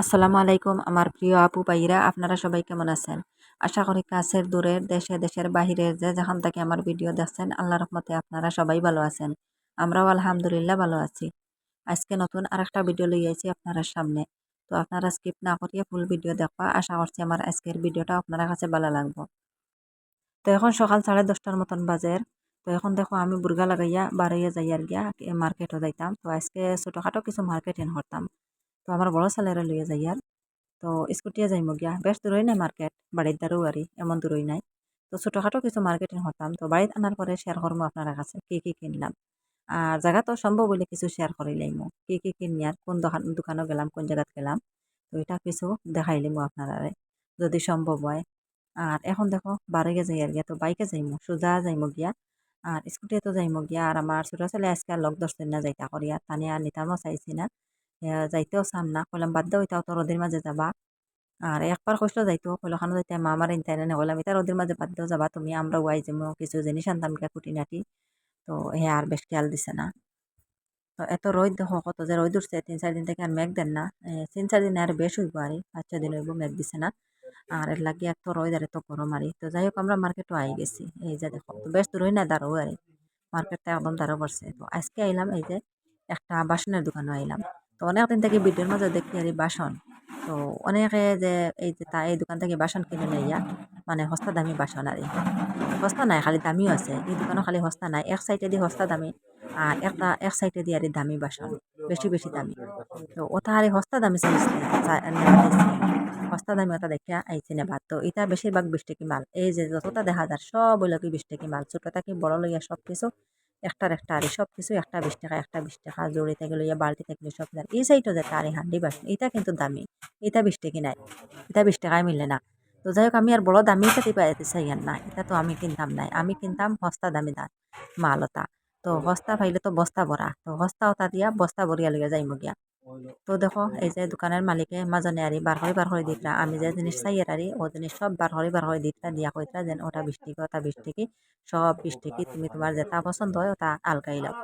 আসসালামু আলাইকুম, আমার প্রিয় আপু ভাইরা, আপনারা সবাই কেমন আছেন? আশা করি কাছের দূরের দেশে, দেশের বাহিরের যে যেখান থেকে আমার ভিডিও দেখছেন, আল্লাহ রহমতে আপনারা সবাই ভালো আছেন। আমরাও আলহামদুলিল্লাহ ভালো আছি। আজকে নতুন আর একটা ভিডিও লই আইছি আপনারা সামনে। তো আপনারা স্কিপ না করিয়ে ফুল ভিডিও দেখবা। আশা করছি আমার আজকের ভিডিওটা আপনারা কাছে ভালো লাগবো। তো এখন সকাল সাড়ে দশটার মতন বাজের তো এখন দেখো আমি বুর্গা লাগাইয়া বারইয়া যাইয়ার গিয়া মার্কেটও যাইতাম। তো আজকে ছোটোখাটো কিছু মার্কেট করতাম। তো আমার বড় ছেলেরা লইয়া যাই আর তো স্কুটিয়ে যাইমো গিয়া বেশ দূরই নাই মার্কেট বাড়ির দ্বারও আরি এমন দূরই নাই তো ছোটোখাটো কিছু মার্কেটিং হতাম তো বাড়িতে আনার পরে শেয়ার করব আপনার কাছে কি কি কিনলাম আর জায়গা তো সম্ভব হইলে কিছু শেয়ার করিলাইমো কি কি কিনি আর কোন দোকান দোকানও গেলাম কোন জায়গাত গেলাম তো এটা কিছু দেখাইলিমো আপনারা যদি সম্ভব হয় আর এখন দেখো বারোগে যাই আর গিয়া তো বাইকে যাইমো সোজা যাইমো গিয়া আর স্কুটিতে তো যাইমো গিয়া আর আমার ছোটো ছেলে আজকে লগ ধরছেন না যাইতা করিয়া তানিয়া নিতামও চাইছি না যাইতেও চান না। কইলাম, বাদ দাও এটাও তো রোদের মাঝে যাবা। আর একবার কইসলো যাইতো কইলখানো যাইতে, মা আমার ইনতাই না। কইলাম, এটা রোদের মাঝে বাদ দাও, যাবা তুমি, আমরা ওয়াই যাব কিছু জিনিস আনতাম কে খুঁটি নাটি তো হে আর বেশ খেয়াল দিছে না। তো এত রোদ, দেখো, কত যে রোদ উঠছে, তিন চার দিন থেকে আর মেঘ দেন না। তিন চার দিন আর বেশ হইব আর, পাঁচ ছয় দিন হইব মেঘ দিছে না। আর এর লাগে এত রোদ, আর এত গরম আরি। তো যাই হোক, আমরা মার্কেটও আই গেছি। এই যে দেখো, তো বেশ দূরই না দাঁড়ো আর। মার্কেটটা একদম দাঁড়ো পড়ছে তো আজকে আইলাম, এই যে একটা বাসনের দোকানও আইলাম। তো অনেকদিন থেকে ভিডিওর মাঝে দেখি আর বাসন। তো অনেকে যে এই যে তা এই দোকান থেকে বাসন কিনে নেইয়া মানে সস্তা দামি বাসন আর সস্তা নাই, খালি দামিও আছে। এই দোকানও খালি সস্তা নাই। এক সাইডে দিয়ে সস্তা দামি আর একটা এক সাইডে দিয়ে আর দামি বাসন, বেশি বেশি দামি। তো ওটা আর সস্তা দামি সস্তা দামি ওটা দেখিয়া আইছে নেবাদ তো এটা বেশিরভাগ বিশ টাকি মাল। এই যে যতটা দেখা যায় সব ওই কি বিশ টাকি মাল। ছোটো থাকি বড় লইয়া সব কিছু একটার একটা আরে সব কিছু একটা বিশ টাকা, একটা বিশ টাকা জড়ি থেকে লইয়া বালতি থেকে সব এই সাইডও যেটা আরে হান্ডি বাসন এটা কিন্তু দামি। এটা বিশ টাকি নাই। এটা বিশ টাকায় মিলে না। তো যাই হোক, আমি আর বড় দামি খেতে পাইতে চাই আর না। এটা তো আমি কিনতাম নাই। আমি কিনতাম সস্তা দামি দাম মালতা। তো সস্তা পাইলে তো বস্তা ভরা। তো সস্তা ওটা দিয়া বস্তা ভরিয়া লইয়া যাইম গিয়া। তো দেখো, এই যে দোকানের মালিকে মাজনে আরি বার করে বার করে দিতরা আমি যে জিনিস চাই আরি ও জিনিস সব বার করে বার করে দিতরা দিয়া কইতরা যেন ওটা বিশ টিকি ওটা বিশ টিকি সব বিশ টিকি তুমি তোমার যেটা পছন্দ হয়, ওটা আলগাই লাও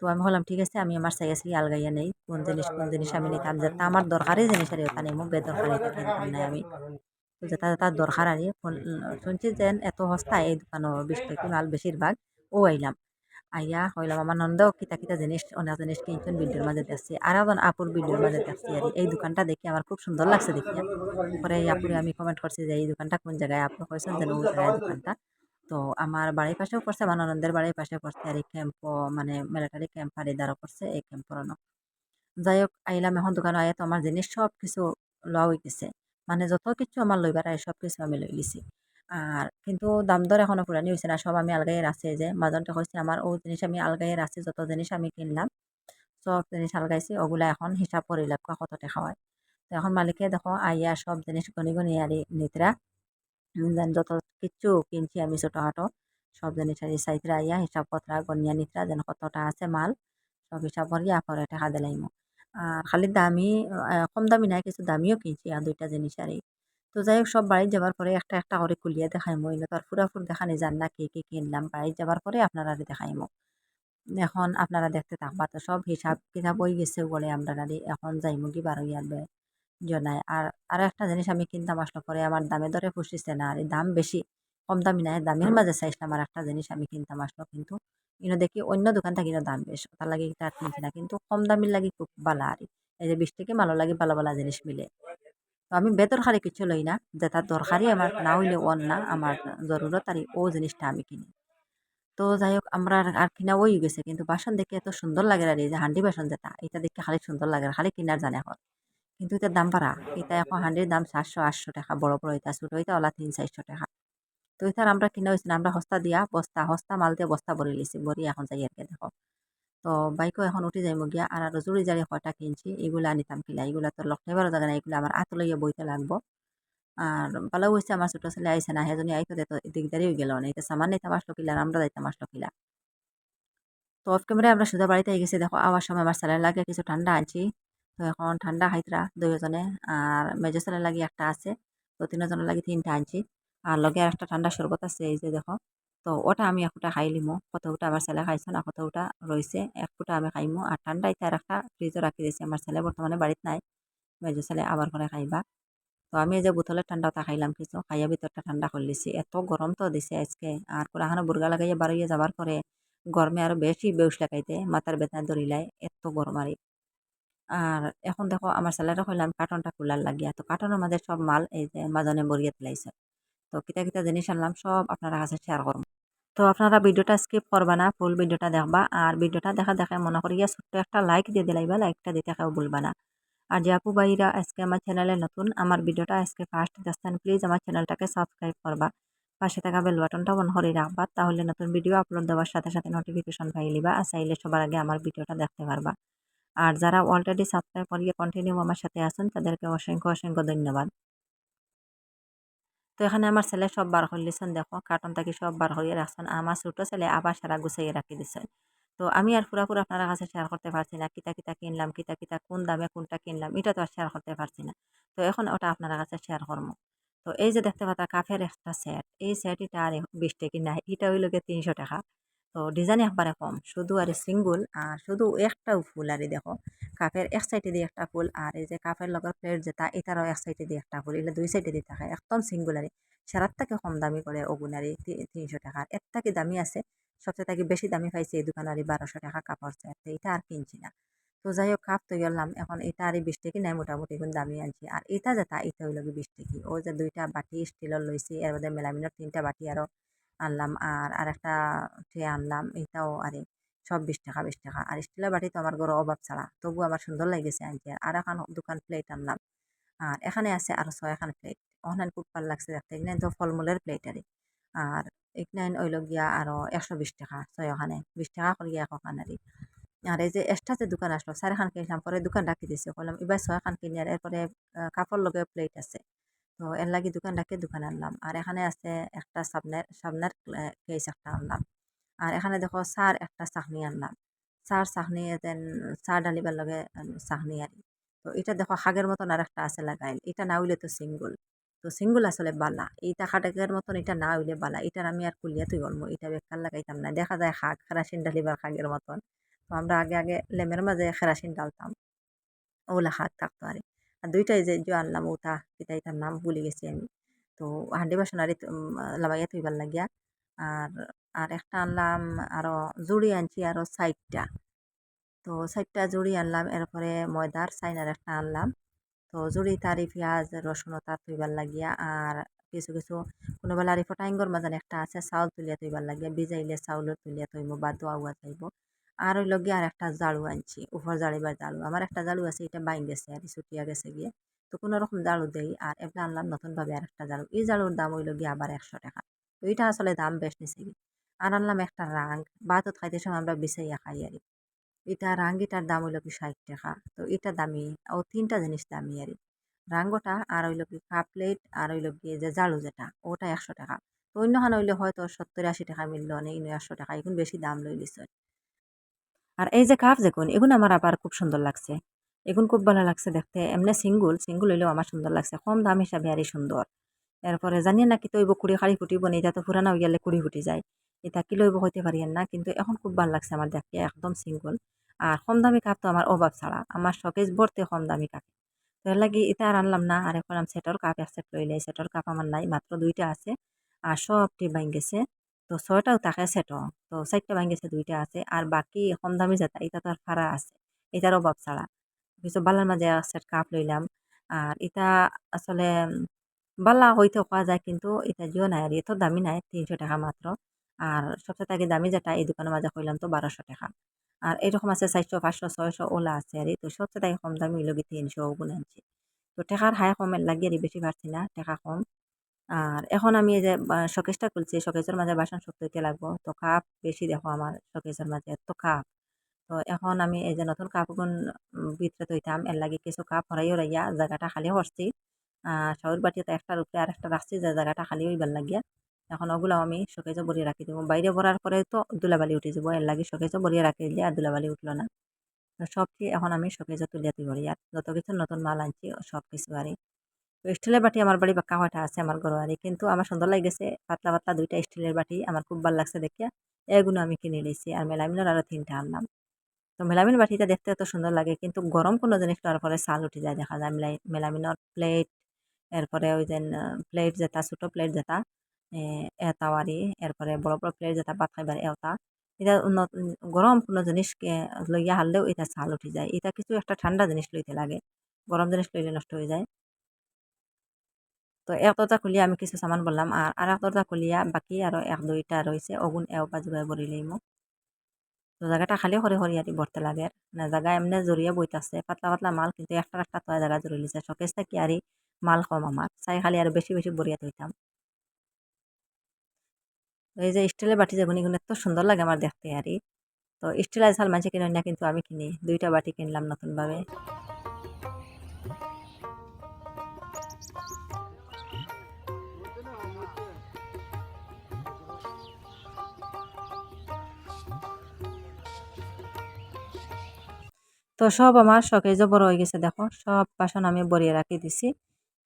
তো আমি বললাম ঠিক আছে, আমি আমার চাই আছি আলগাইয়া নেই কোন জিনিস কোন জিনিস আমি নিতাম, যেটা আমার দরকারি জিনিস আর ওটা নেই বেদরকারি কিনতাম আমি। তো যেটা যেটা দরকার আরি শুনছি যেন এত সস্তা এই দোকানও বিশ টিকি মাল বেশিরভাগ ও আইলাম। আইয়া হইলাম আমার নন্দাও কিতা কিতা জিনিস, অনেক জিনিস কিনছেন ভিডিওর মাঝে দেখছি আর এখন আপুর ভিডিওর মাঝে দেখছি আর এই দোকানটা দেখি আমার খুব সুন্দর লাগছে দেখিয়া পরে এই আপুরে আমি কমেন্ট করছি যে, এই দোকানটা কোন জায়গায়? আপনি কইছেন যেন ওই জায়গায় দোকানটা। তো আমার বাড়ির পাশেও পড়ছে, আমার ননদের বাড়ির পাশে পড়ছে আর এই ক্যাম্প মানে মিলিটারি ক্যাম্প আর দ্বারা পড়ছে এই ক্যাম্প পড়ানো। যাই হোক, আইলাম এখন দোকানে আয়া তো আমার জিনিস সব কিছু লওয়া হইতেছে। মানে যত কিছু আমার লইবার আয় সব কিছু আমি লই লিছি। আর কিন্তু দাম দর এখনও পুরানি হয়েছে না, সব আমি আলগাইয়ের আছে যে। মাজনটা হয়েছে আমার ও জিনিস আমি আলগাইয়ের আছে যত জিনিস আমি কিনলাম, সব জিনিস আলগাইছি, ওগুলা এখন হিসাব করে লাগবা, কত টাকা হয়? তো এখন মালিকে দেখো, আইয়া সব জিনিস গনি গনি আর নিতরা যেন যত কিচ্ছু কিনছি আমি ছোটোখাটো, সব জিনিস আর সাইতরা আইয়া হিসাব পত্রা গনিয়া নিতরা, যেন কতটা আছে মাল, সব হিসাব করিয়া পরে টাকা দিলাইমো। আর খালি দামি কম দামি নাই কিছু দামিও কিনছি, আর দুইটা জিনিস আর তো যাই হোক সব বাড়িতে যাবার পরে একটা একটা করে খুলিয়ে দেখাইমো। এনে তো আর ফুরাফুর দেখানি যান না কে কে কিনলাম বাড়িতে যাবার পরে আপনারা দেখাইমো। এখন আপনারা দেখতে থাকবা তো সব হিসাব কিতাব হয়ে গেছে বলে আমরা এখন যাইমো কি বারো ইয়ারবে জনায়। আর আর একটা জিনিস আমি কিনতাম আসলো পরে আমার দামে দরে পুষিছে না। আর দাম বেশি, কম দামি নাই দামের মাঝে চাইছিলাম আর একটা জিনিস আমি কিনতাম আসলো। কিন্তু ইনো দেখি অন্য দোকান থেকে দাম বেশ। তার লাগে তার কিনছি না কিন্তু কম দামের লাগে খুব ভালো আর এই। যে বিশ থেকে ভালো লাগে ভালো ভালো জিনিস মিলে। তো আমি বেদরকারি কিছু লই না যেটা দরকারি আমার না হইলে অন না, আমার জরুরত আর ও জিনিসটা আমি কিনি। তো যাই হোক আমরা আর কিনা ওই গেছে, কিন্তু বাসন দেখে এত সুন্দর লাগে আর এই যে হান্ডি বাসন যেটা, এটা দেখে খালি সুন্দর লাগে খালি কিনার জানে এখন। কিন্তু এটার দাম বাড়া, এটা এখন হান্ডির দাম সাতশো, আটশো টাকা, বড় বড় এটা, ছোটো এটা ওলা তিন, চারশো টাকা। তো এটার আমরা কিনা হয়েছে আমরা হস্তা দিয়া, বস্তা, হস্তা মাল দিয়ে বস্তা ভরে লিছি ভরি এখন যাই আর দেখো। তো বাইকও এখন উঠে যাইব গিয়া আর আরও জুড়ি জারি কয়টা কিনছি এগুলা নিতাম কিলা এগুলা তো লক্ষ্য বারো জায়গা না এগুলো আমার আত লইয়া বইতে লাগবো। আর ভালো হয়েছে আমার ছোটো ছেলে আইসে না, হেজনী আইতো তো দিকদারি হয়ে গেল না এটা সামান নিতাম আসলো কিলা আমরা যাইতাম আসলো কিলা। তো অফ ক্যামেরায় আমরা সুদা বাড়িতে গেছি দেখো আবার সময় আমার ছেলের লাগে কিছু ঠান্ডা আনছি। তো এখন ঠান্ডা খাইতরা দুইজনে আর মেজো ছেলের লাগে একটা আছে, তো তিনজনের লাগে তিনটা আনছি। আর লগে আর একটা ঠান্ডা শরবত আছে, এই যে দেখো। তো ওটা আমি এক ফুটা খাই লিমো। কত ফুটা আমার ছেলে খাইছো না, কত ফুটা রয়েছে এক ফুটা আমি খাইমো। আর ঠান্ডা ইতে আর একটা ফ্রিজও রাখি দিয়েছি। আমার ছেলে বর্তমানে বাড়িতে নাই মেজো ছেলে আবার করে খাইবা। তো আমি এই যে বোতলের ঠান্ডাটা খাইলাম কিছু, খাইয়া ভিতরটা ঠান্ডা করলিছি এত গরম তো দিছে আজকে। আর কোলাখানো বুর্গা লাগাইয়া বাড়াইয়া যাবার পরে গরমে আরও বেশি বেউস লাগাইতে, মাথার বেতনা ধরিলাই এত গরম আরে। আর এখন দেখো, আমার ছেলেরা কইলাম কার্টনটা খোলার লাগিয়া। তো কার্টনের মাঝে সব মাল এই যে মাজনে বরিয়ে তুলাইছে তো কিতা কিতা জিনিস আনলাম, সব আপনারা কাছে শেয়ার করব তো আপনারা ভিডিওটা স্কিপ করবা না ফুল ভিডিওটা দেখবা। আর ভিডিওটা দেখা দেখে মনে করিয়া ছোট্ট একটা লাইক দিয়ে দিলাইবা লাইকটা দিতে কেউ ভুলবা না। আর যে আপু ভাইরা আজকে আমার চ্যানেলে নতুন, আমার ভিডিওটা আজকে ফার্স্ট দেখছেন প্লিজ আমার চ্যানেলটাকে সাবস্ক্রাইব করবা। পাশে থাকা বেল বাটনটা অন করে রাখবা, তাহলে নতুন ভিডিও আপলোড দেওয়ার সাথে সাথে নোটিফিকেশন পাই লিবা আর চাইলে সবার আগে আমার ভিডিওটা দেখতে পারবা। আর যারা অলরেডি সাবস্ক্রাইব করিয়ে কন্টিনিউ আমার সাথে আছেন, তাদেরকে অসংখ্য অসংখ্য ধন্যবাদ। তো এখানে আমার ছেলে সব বার করলিছেন দেখো। কার্টন থাকি সব বার করিয়ে রাখছেন। আমার ছোটো ছেলে আবার সারা গুছাইয়ে রাখি দিছে তো আমি আর পুরাপুরি আপনার কাছে শেয়ার করতে পারছি না, কিতা কিতা কিনলাম, কিতা কিতা কোন দামে কোনটা কিনলাম, এটা তো আর শেয়ার করতে পারছি না। তো এখন ওটা আপনার কাছে শেয়ার করব। তো এই যে দেখতে পাতা কাফের একটা সেট এই সেট এটা আর বিশ টাকি নাই, এটা হইল গিয়ে তিনশো টাকা। তো ডিজাইন একবারে কম শুধু আর সিঙ্গুল আর শুধু একটাও ফুল আর দেখো, কাপের এক সাইডে দিয়ে একটা ফুল আর এই যে কাপের লগর প্লেট যেটা, এটারও এক সাইডে দিয়ে একটা ফুল, এগুলো দুই সাইডে দিয়ে থাকে, একদম সিঙ্গুলারি সেরার থেকে কম দামি করে ওগুনারি তিনশো টাকার থেকে দামি আছে, সবচেয়ে থেকে বেশি দামি পাইছি এই দোকানারি বারোশো টাকা কাপড় সেট এটা আর কিনছি না। তো যাই হোক, কাপ তো গেলাম, এখন এটা আর বিশ টাকি নাই, মোটামুটি এখন দামি আনছি। আর এটা যেটা, এটা হইল বিশ টাকি ও যে দুইটা বাটি স্টিলের লইছি এর মধ্যে মেলামিনের তিনটা বাটি আরও আনলাম। আর আরেকটা ট্রে আনলাম, এটাও আরে সব বিশ টাকা বিশ টাকা। আর স্টিলের বাটি তো আমার ঘরে অভাব ছাড়া। তবু আমার সুন্দর লাগেছে আনতে। আর এখন দোকান প্লেট আনলাম। আর এখানে আছে আরও ছয়খান প্লেট ওখানে খুব ভালো লাগছে দেখতে। এখানে তো ফলমূলের প্লেট আরে। আর এখানে ওইল গিয়া আরও একশো বিশ টাকা ছয়খানে বিশ টাকা করিয়া একখান আরে। আর এই যে এক্সট্রা যে দোকান আসলো চারিখান কিনলাম। পরে দোকান রাখি দিছে। বললাম এবার ছয়খান কিনি। আর এরপরে কাপড় লগে প্লেট আছে। তো এর লাগি দোকান রাখে দোকান আনলাম। আর এখানে আছে একটা সামনের সামনের কেস একটা আনলাম। আর এখানে দেখো চার একটা চাকনি আনলাম। সার চাকনি দেন চার ডালিবার লগে চাকনি আর তো এটা দেখো হাগের মতন আর একটা আছে লাগাইল। এটা না হইলে তো সিঙ্গুল। তো সিঙ্গুল আসলে বালা। এইটা খাটাকের মতন এটা না হইলে বালা। এটার আমি আর কুলিয়া তুই গলমো এটা বেকার লাগাইতাম না। দেখা যায় শাক খেরাসিন ডালিবার খাগের মতন। তো আমরা আগে আগে লেমের মাঝে খেরাসিন ডালতাম। ওগুলা শাক থাকতো আর আর দুইটাই যে আনলাম ওটা এটা এটার নাম ভুলে গেছি আমি। তো হান্ডি বাসন আর লাগাইয়া তুইবার লাগিয়া। আর আর একটা আনলাম আরও জুড়ি আনছি আরও সাইডটা তো সাইডটা জুড়ি আনলাম, এরপরে ময়দার সাইনার একটা আনলাম। তো জুড়ি, তারি, পেঁয়াজ, রসুন তার তুইবার লাগিয়া, আর কিছু কিছু কোনো বেলা আর ফটাইঙ্গর মাঝান একটা আছে, চাউল তুলিয়া তুইবার লাগিয়া, ভিজাইলে চাউল তুলিয়া তুইব বা দোয়া উয়া যাইব আর ওই লগে আর একটা জাড়ু আনছি উপর জাড়িবার জাড়ু আমার একটা জাড়ু আছে, এটা বাইন গেছে আর ছুটিয়া গেছে গিয়ে। তো কোনো রকম জাড়ু দেই আর এবার আনলাম নতুনভাবে আর একটা জাড়ু এই জাড়ুর দাম হইল গিয়ে আবার একশো টাকা। তো এটা আসলে দাম বেশ নিছে গিয়ে। আর আনলাম একটা রাং ভাতত খাইতে সময় আমরা বিছাইয়া খাই আর এটা রাঙ্গিটার দাম হইল কি ষাট টাকা। তো এটা দামি, ও তিনটা জিনিস দামি আর রাঙ্গটা আর হইল কি কাপ প্লেট আর হইল কি যে জাড়ু যেটা, ওটা একশো টাকা। তো অন্যখানে হইলে হয়তো সত্তর আশি টাকা মিলল নেই একশো টাকা, এখন বেশি দাম লই লিছে। আর এই যে কাপ দেখুন এগুলো আমার আবার খুব সুন্দর লাগছে। এগুন খুব ভালো লাগছে দেখতে। এমনি সিঙ্গুল সিঙ্গুল হইলেও আমার সুন্দর লাগছে। কম দাম হিসাবে আরই সুন্দর। এরপরে জানিয়ে না কি তৈব কুড়ি খাড়ি ফুটিব নি, এটা তো হয়ে গেলে কুড়ি ফুটি যায়। এটা কি লইব হইতে পারি না, কিন্তু এখন খুব ভালো লাগছে আমার দেখতে, একদম সিঙ্গল। আর কম দামি কাপ তো আমার অভাব ছাড়া, আমার শকেজ ভরতে কম দামি কাপ। তো লাগি এটা আর আনলাম না, আর এখন আমি সেটর কাপ এক সেট লইলে সেটর কাপ আমার নাই, মাত্র দুইটা আছে। আর সবটি বাইন গেছে তো ছয়টাও তাকে সেট তো চারটা গেছে দুইটা আছে। আর বাকি কম দামি যেটা এটা তো আর ফাড়া আছে। এটার অভাব ছাড়া। কিছু বালার মাঝে সেট কাপ লইলাম আর এটা আসলে বালা হইতে কোয়া যায়, কিন্তু এটা জিও নাই আর এত দামি নাই, তিনশো টাকা মাত্র আর সবচেয়ে আগে দামি যেটা, এই দোকানের মাঝে কইলাম তো বারোশো টাকা। আর এরকম আছে চারশো পাঁচশো, ছয়শো ওলা আছে আর তো সবচেয়ে তাই কম দামি হইল তিনশো ওগুলো আনছি তো টেকার হাই কমের লাগিয়ে বেশি পারছি না, টেকা কম। আর এখন আমি এই যে শকেসটা খুলছি শকেসের মাঝে বাসন শক্ত হইতে লাগবো। তো কাপ বেশি দেখো আমার শকেসের মাঝে, এত কাপ। তো এখন আমি এই যে নতুন কাপগুন ভিতরে তৈতাম এর লাগে কিছু কাপ হরাই হরাইয়া জায়গাটা খালি করছি শাউর বাটিতে একটার উপরে আর একটা রাখছি, যে জায়গাটা খালি হইবার লাগিয়া। এখন ওগুলো আমি শোকেজে ভরিয়ে রাখি দেবো। বাইরে ভরার পরে তো দুলাবালি উঠে যাব। এর লাগে শোকেজে ভরিয়ে রাখি দিলে আর দুলাবালি উঠল না। তো সবটি এখন আমি শোকেজে তুলিয়া তুলি আর যত কিছু নতুন মাল আনছি সব কিছু আরই তো স্টিলের বাটি আমার বাড়ি বাক্কা হয়টা আছে আমার ঘর আরই কিন্তু আমার সুন্দর লাগেছে, পাতলা পাতলা দুইটা স্টিলের বাটি, আমার খুব ভালো লাগছে দেখিয়া এগুলো আমি কিনে নিয়েছি আর মেলামিনার আরও তিনটা আনলাম। তো মেলামিন বাটিটা দেখতে এত সুন্দর লাগে, কিন্তু গরম কোনো জিনিস দেওয়ার পরে সাল উঠে যায় দেখা যায়। মেলামিনের প্লেট এরপরে ওই যে প্লেট যেটা, ছোটো প্লেট যেটা এতাওয়ারি, এরপরে বড় বড় প্লেট যেটা ভাত খাইবার এওতা। এটা গরম কোনো জিনিস লইয়া হারলেও এটা ছাল উঠে যায়। এটা কিছু একটা ঠান্ডা জিনিস লইতে লাগে। গরম জিনিস লইলে নষ্ট হয়ে যায়। তো এক দরজা খুলিয়া আমি কিছু সামান বললাম। আর আর এক দরজা খুলিয়া বাকি আরও এক, দুইটা রয়েছে অগুন এও বাজুবাই বরি লইমো। তো জায়গাটা খালি হরে হরিয়ারি ভরতে লাগে। না জায়গা এমনি জড়িয়ে বইতাছে পাতলা পাতলা মাল কিন্তু একটা একটা তো জায়গা জড়িয়ে লিছে। শকেস থাকি আরই মাল কম আমার চাই খালি আর বেশি বেশি বরিয়া থইতাম এই যে স্টিলের বাটি যেগুলো এগুলো এত সুন্দর লাগে আমার দেখতে আরই তো স্টিল আজকাল মানুষে কিনে কিন্তু আমি কিনি। দুইটা বাটি কিনলাম নতুনভাবে তো সব আমার শকেজও বড় হয়ে গেছে, দেখো, সব বাসন আমি বরিয়ে রাখি দিছি।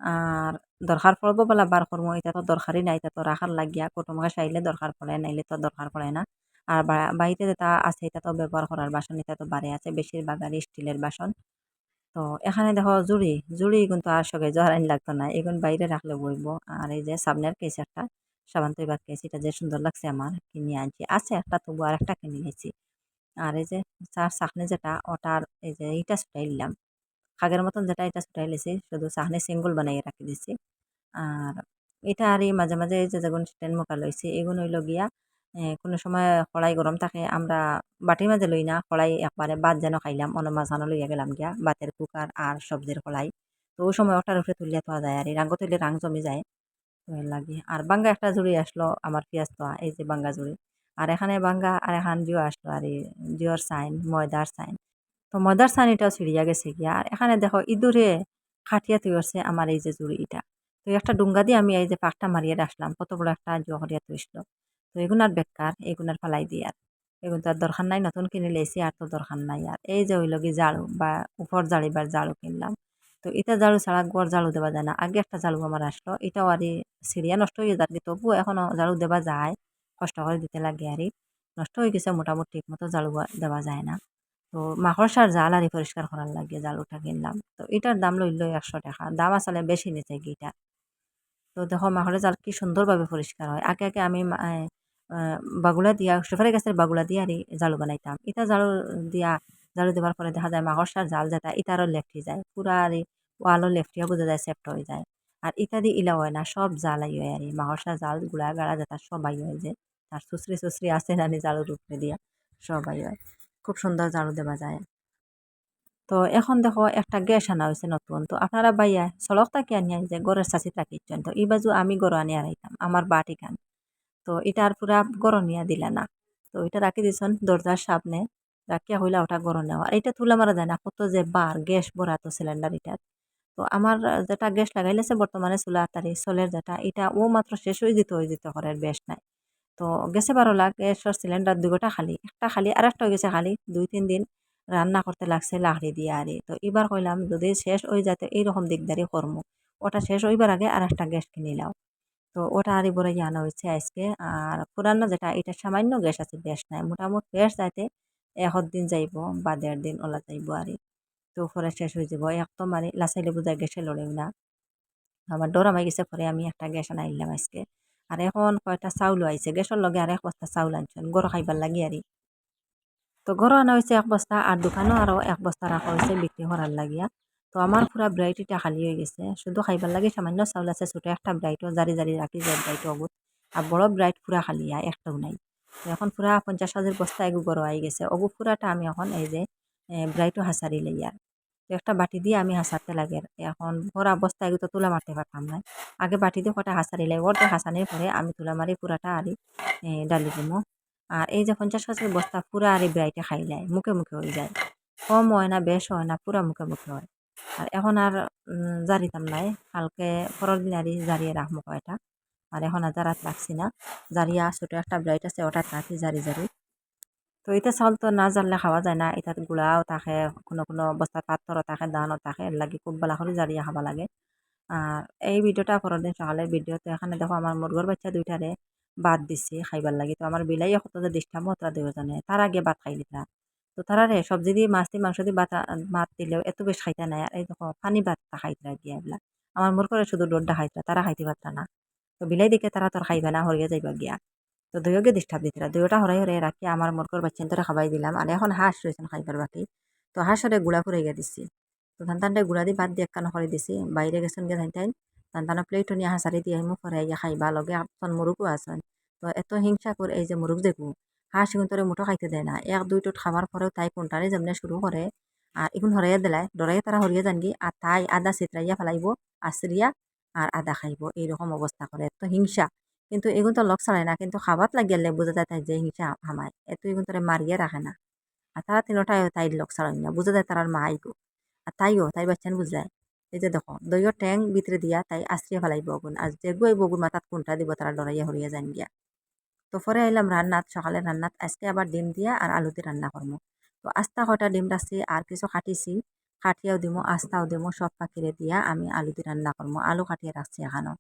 আর দরকার পড়ব বলা বার করব এটা তো দরকারই নাই, এটা তো রাখার লাগিয়া কুটুমকে চাইলে দরকার পড়ে, নাইলে তো দরকার পড়ে না। আর বাড়িতে যেটা আছে, এটা তো ব্যবহার করার বাসন, এটা তো বাড়ে আছে, বেশিরভাগ আর স্টিলের বাসন। তো এখানে দেখো, জুড়ি জুড়ি কিন্তু আর সঙ্গে জহারানি লাগতো না, এগুন বাইরে রাখলে বইব। আর এই যে সামনের কেস একটা, সাবান তৈবার কেস এটা যে সুন্দর লাগছে আমার, কিনে আনছি। আছে একটা তবু আর একটা কিনে নিয়েছি আর এই যে চার চাকনি যেটা, ওটার এই যে ইটা ছুটাই নিলাম। খাগের মতন যেটা এটা ছুটাই লিছি শুধু চাকনি সিঙ্গুল বানাইয়ে রাখি দিছি। আর এটা আর এই মাঝে মাঝে এই যে যেগুন স্ট্যান্ড মোকা লইছি, এগুন হইল গিয়া কোনো সময় কড়াই গরম থাকে, আমরা বাটির মাঝে লই না, কড়াই একবারে বাদ যেন খাইলাম অন্য মাঝানো লইয়া গেলাম গিয়া, বাতের কুকার আর সবজির কড়াই তো ওই সময় ওটার উপরে তুলিয়া থাওয়া যায়, আর এই রাঙ্গ তুললে রাং জমে যায়। লাগে, আর বাঙ্গা একটা জুড়ি আসলো, আমার পেঁয়াজ তোয়া, এই যে বাঙ্গা জুড়ি। আর এখানে বাঙ্গা আর এখান জিও আসলো, আর জিওর সাইন ময়দার সাইন তো ময়দার সাইন এটাও ছিড়িয়া গেছে গিয়া। আর এখানে দেখো, ইঁদুরে খাটিয়া তুইছে আমার এই যে জুড়ি এটা। তো একটা ডুঙ্গা দিয়ে আমি এই যে পাকটা মারিয়ে আসলাম কত বড় একটা করিয়া তুইছিল তো এগুনার বেকার, এগুনার ফালাই দিয়ে আর। এগুন তো আর দরকার নাই, নতুন কিনে লেছি আর তো দরকার নাই আর। এই যে হইল কি বা উপর জাড়িবার জাড়ু কিনলাম। তো এটা জাড়ু ছাড়া গড় জাড়ু দেওয়া যায় না। আগে একটা জাড়ু আমার আসলো, এটাও আর সিরিয়া নষ্ট হয়ে যাচ্ছে তবুও এখনও জাড়ু দেওয়া যায়। কষ্ট করে দিতে লাগে আর নষ্ট হয়ে গেছে মোটামুটি ঠিক মতো জালু দেওয়া যায় না। তো মাকড়সার জাল আর পরিষ্কার করার লাগে জাল উঠা কিনলাম তো এটার দাম লইল একশো টাকা। দাম আসলে বেশি নিচে গিটা তো দেখো মাকড়ের জাল কি সুন্দরভাবে পরিষ্কার হয়। আগে আগে আমি বাগুলা দিয়া সুপারি গাছের বাগুলা দিয়ে আর জালু বানাইতাম। এটা জালু দিয়া, জালু দেওয়ার পরে দেখা যায় মাকড়সার জাল যেটা ইটারও লেফটি যায়। পুরা আর ওয়ালও লেফটিয়া বোঝা যায় সেপ্ট হয়ে যায়। আর ইত্যাদি ইলা হয় না সব জালাই হয় আর মাকড়সার জালগুলা গাড়া যেটা সবাই হয়ে যে। তার সুশ্রী সুশ্রী আছে নানি জালুর উপরে দিয়া সবাই হয়। খুব সুন্দর জালু দেওয়া যায়। তো এখন দেখো একটা গ্যাস আনা হয়েছে নতুন। তো আপনারা বাইয়া সড়ক তাকে আনিয়া যে গড়ের চাষি তাকিয়েছেন তো এই বাজু আমি গড় আনিয়া রাইতাম আমার বাটি খান। তো এটার পুরা গরম নিয়া দিলা না। তো এটা রাখি দিছন দরজার সামনে, রাখিয়া হইলা ওটা গরম নেওয়া। আর এটা তুলা মারা যায় না, কত যে বার গ্যাস ভরা তো সিলিন্ডার এটা তো আমার যেটা গ্যাস লাগাইলেছে বর্তমানে চুলা তারি চলের যেটা, এটা ও মাত্র শেষ হয়ে যেত, হয়ে যেতে ঘরের বেশ নাই। তো গেছে বারো লাখ গ্যাসের সিলিন্ডার দুইটা খালি, একটা খালি আর একটা গেছে খালি, দুই তিন দিন রান্না করতে লাগছে লাকড়ি দিয়ে আরে তো এবার কইলাম যদি শেষ হয়ে যাতে এইরকম দিকদারি করমু। ওটা শেষ হইবার আগে আর একটা গ্যাস কিনিলাম তো ওটা আরই বড় আনা হয়েছে আজকে। আর পুরানো যেটা এটা সামান্য গ্যাস আছে বেশ নাই। মোটামুটি গ্যাস যাইতে এক দিন যাইব, বা দেড় দিন ওলা যাইব আর তো পরে শেষ হয়ে যাব একদম মানে লাচাইলে বোঝা গ্যাসে লড়েও না। আমার ডর আমায় গেছে পরে আমি একটা গ্যাস আনাইলাম আজকে। আর এখন কয়টা চাউলও আইছে গ্যাসের লগে আর এক বস্তা চাউল আনছেন গরু খাইবার লাগি আর তো গরু আনা হয়েছে এক বস্তা আর দোকানও আরও এক বস্তা রাখা হয়েছে বিক্রি করার লাগিয়া তো আমার পুরা ব্রাইটিটা খালি হয়ে গেছে, শুধু খাইবার লাগে সামান্য চাউল আছে, ছোটো একটা ব্রাইটও জারি জারি রাখি যায় ব্রাইট অগুত। আর বড় ব্রাইট পুরা খালি আয় একটাও নাই। এখন পুরা পঞ্চাশ হাজার বস্তা এগু গরু আই গেছে, অগু পুরাটা আমি এখন এই যে ব্রাইটও হাসারি লই একটা বাটি দিয়ে আমি হাসাতে লাগে। এখন ভরা বস্তা এগুলো তুলা মারতে পারতাম না। আগে বাটি দিয়ে কটা হাসারি লাগে। ওর হাসানির পরে আমি তুলা মারি, পুরাটা আরি ডালি দিমো আর এই যে পঞ্চাশ হাজার বস্তা পুরা আরি ব্রাইটে খাই যায়, মুখে মুখে হয়ে যায়। কম হয় না, বেশ হয় না, পুরা মুখে মুখে হয়। আর এখন আর জারিতাম নাই। কালকে, পরের দিন আর জারিয়ে রাখব কয়টা। আর এখন আর জারাত রাখছি না। জারিয়া ছোটো একটা ব্রাইট আছে ওটা রাখি জারি জারি। তো এটা চাউল তো না জানলে খাওয়া যায় না। এটাত গুড়াও থাকে, কোনো কোনো বস্তা পাথরও থাকে দানও থাকে এর লাগে খুব বেলা করে জারিয়া খাওয়া লাগে। আর এই ভিডিওটা পরের দিন সকালের ভিডিও এখানে দেখো আমার মুরগর বাচ্চা দুইটারে বাদ দিছি খাইবার লাগে। তো আমার বিলাইও কত যে ডিস্টার্ব হতো দুজনে তার আগে ভাত খাই দিতা তো তারা রে সবজি দিয়ে মাছ দিয়ে মাংস দিয়ে বাতা ভাত দিলেও এত বেশ খাইতে নাই। আর এই দেখো পানি ভাতটা খাইতে গিয়া এগুলা আমার মোর করে শুধু ডোরটা খাইতে তারা খাইতে পারতা না। তো বিলাই দিকে তারা তোর খাইবে না হরিয়া যাইবা গিয়া। তো দুয়োকে ডিস্টার্ব দিতে দুয়োটা হরাই হরাই রাখি আমার মোরকর বাচ্চান তোরা খাবাই দিলাম। আর এখন হাঁস রয়েছেন খাইবার বাকি। তো হাঁসরে গুড়া ফুরাইয়া দিছি। তো ধান টানটা গুড়া দিয়ে বাদ দিয়ে একখানা করে দিছি। বাইরে গেছেন গে ধান টাইন ধান টানা প্লেট নিয়ে হাঁসারি দিয়ে। ফরাই গিয়া খাইবা লগে। আপন মুরুগও আছেন তো এত হিংসা করে এই যে মুরুগ দেখু হাঁস তোরে মুঠো খাইতে দেয় না। এক, দুই টোট খাবার পরেও তাই কোনটারে যেমনে শুরু করে আর এখন হরাইয়া দিলাই ডরাইয়া তারা হরিয়া যানগি। আর তাই আদা চিত্রাইয়া ফেলাইব আশ্রিয়া আর আদা খাইব। এইরকম অবস্থা করে এত হিংসা। কিন্তু এগুন তো লক চালায় না, কিন্তু খাবাত লাগিয়ালে বোঝা যায় তাই যে হিংসা হামায় এত এগুন তোরে মারিয়ে রাখে না। আর তারা তিনটাই তাই লক চালায় না বোঝা যায় তারার মা আইগো আর তাইও তাই বাচ্চান বুঝায় এই যে দেখো দইও ট্যাং ভিতরে দিয়া, তাই আশ্রিয়া ফেলাইব বগুন আর যে গুয়াই বগুন মাথাত কোনটা দিব তারা ডরাইয়া হরিয়া যান গিয়া। তো পরে আইলাম রান্নাত সকালে রান্নাত আজকে আবার ডিম দিয়া আর আলু দিয়ে রান্না করব তো আস্তা কটা ডিম রাখছি আর কিছু কাটিছি, কাটিয়াও দিমো, আস্তাও দিমো সব পাখিরে দিয়া, আমি আলু দিয়ে রান্না করব আলু কাটিয়ে রাখছি এখানো।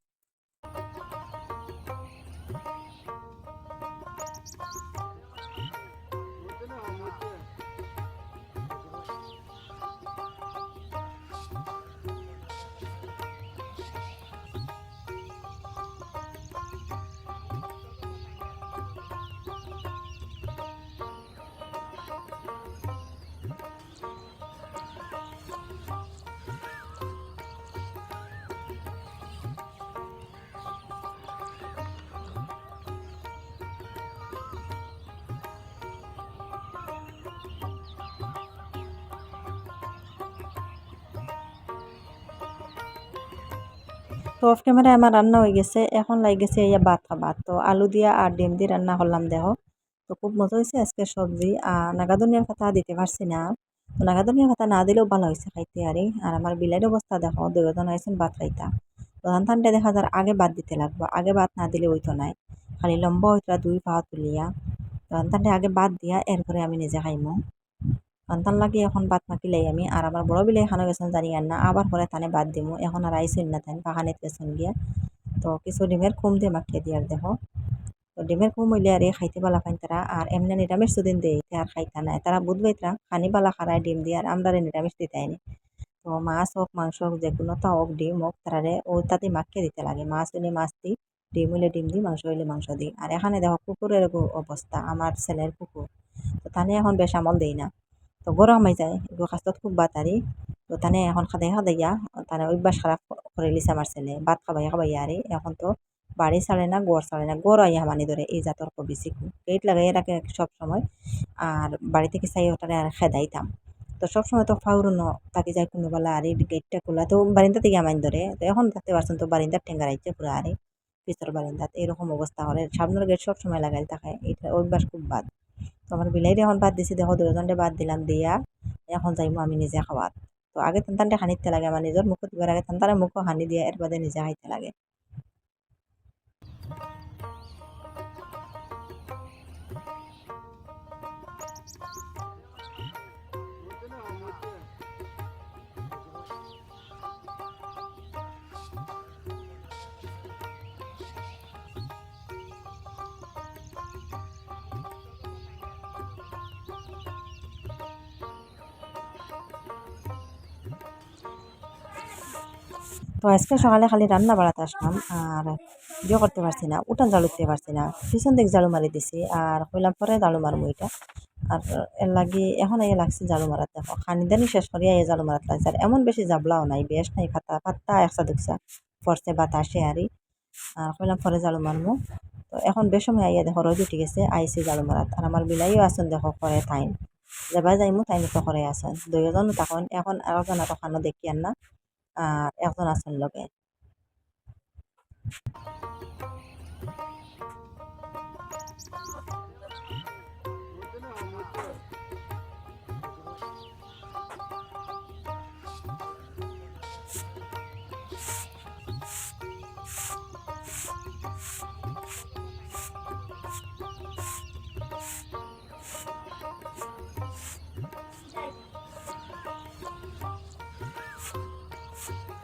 তো অফ ক্যামেরায় আমার রান্না হয়ে গেছে, এখন লাগে গেছে ইয়া ভাত খাবার তো আলু দিয়া আর ডিম দিয়ে রান্না করলাম দেহ। তো খুব মজা হয়েছে আজকে সবজি আর নাগাদনিয়ার কথা দিতে পারছি না। তো নাগাদনিয়ার কথা না দিলেও ভালো হয়েছে খাইতে আরে আর আমার বিলাইয়ের অবস্থা দেখো দুজন আইসেন ভাত খাইতা তো ধানটা দেখা যার আগে ভাত দিতে লাগবো, আগে ভাত না দিলে হইতো নাই। খালি লম্বা হইতরা দুই পা তুলিয়া। ধানটা আগে ভাত দিয়া এরপরে আমি নিজে খাইমো। সন্তান লাগি এখন বাদ মাতিলাই আমি, আর আমার বড় বিলাই খানো গেছেন জানি আর না, আবার পরে তানে বাদ দিমু, এখন আর আইসুন না তাই পাখানিত গেছেন গিয়া। তো কিছু ডিমের কুম দিয়ে মাখিয়ে দিয়ার দেখো। তো ডিমের কুম হইলে আর এই খাইতে বালা খাইন তারা, আর এমনি নিরামিষ দুদিন দেয় আর খাইতা নাই। তারা বুধবাইতরা খানি বালা খারায় ডিম দিয়ে, আর আমরা নিরামিষ দিতাইনি তো মাছ হোক, মাংস হোক যে কোনো তা হোক, ডিম হোক, তারারে ও তাতে মাখিয়ে দিতে লাগে। মাছ হইলে মাছ দিই, ডিম হইলে ডিম দিই, মাংস হইলে মাংস দিই। আর এখানে দেখো কুকুরের অবস্থা, আমার ছেলের কুকুর। তো তানে এখন বেশ আমল দেই না। তো গরম হয়ে যায় এগুলো কাজটা খুব বাতারি তো তানে এখন খাদাই খাদাইয়া তানে অভ্যাস খারাপ করে লিছে আমার ছেলে। ভাত খাবাই খাবাই আরে এখন তো বাড়ি ছাড়ে না, গড় ছাড়ে না, গড় আইয়া মানি ধরে এই জাতর কবি শিখু গেট লাগাইয়া রাখে সব সময়। আর বাড়ি থেকে চাই ওটারে আর খেদাইতাম তো সবসময় তো ফাউরুন তাকে যাই কোনো বেলা আর গেটটা খোলা, তো বারিন্দা থেকে আমাইন ধরে তো এখন থাকতে পারছেন তো বারিন্দার ঠেঙ্গা রাইছে পুরো আরে পিছর বারিন্দাত এরকম অবস্থা করে সামনের গেট সব সময় লাগাই থাকে। এটা অভ্যাস খুব বাদ। তো আমার বিলাইরে এখন বাদ দিছি, দেখো দুজনটা বাদ দিলাম দিয়া, এখন যাইমো আমি নিজে খাওয়াত। তো আগে তান্তানটা হানিতে লাগে, আমার নিজের মুখত দিবার আগে তান্তারে মুখও হানি দিয়া এর বাদে নিজে খাইতে লাগে। তো আজকে সকালে খালি রান্না বাড়াতে আসলাম, আর ইয়ে করতে পারছি না, উঠান জালু দিতে পারছি না। পিছন দিক জালু মারি দিছি, আর কইলাম পরে জালু মারবো এটা। আর এর লাগি এখন এই লাগছে জালু মারাত দেখো খানিদানি শেষ করিয়া এই জালু মারাত লাগছে। আর এমন বেশি জাবলাও নাই, বেশ নাই, ফাতা ফাত্তা একসা দুকসা পড়ছে বাতাসে আরই আর কইলাম পরে জালু মারবো। তো এখন বেসময় আইয়া দেখো রোজ উঠে গেছে আইসি জালু মারাত আর আমার বিলাইও আছেন, দেখো করে তাইন। যাবা যাইমু, তাইন তো করে আছেন। দুইজন তখন, এখন আর ওখানে দেখি আর না। আর একজন আছেন লগে Thanks.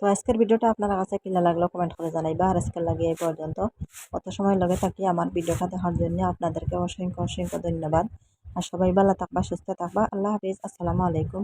তো আজকের ভিডিওটা আপনার কাছে কিলা লাগল কমেন্ট করে জানাইবা। আর আজকের লাগে এই পর্যন্ত। কত সময় লগে থাকি আমার ভিডিওটা দেখার জন্য আপনাদেরকে অসংখ্য অসংখ্য ধন্যবাদ। আর সবাই ভালো থাকবা, সুস্থ থাকবা। আল্লাহ হাফিজ। আসসালামু আলাইকুম।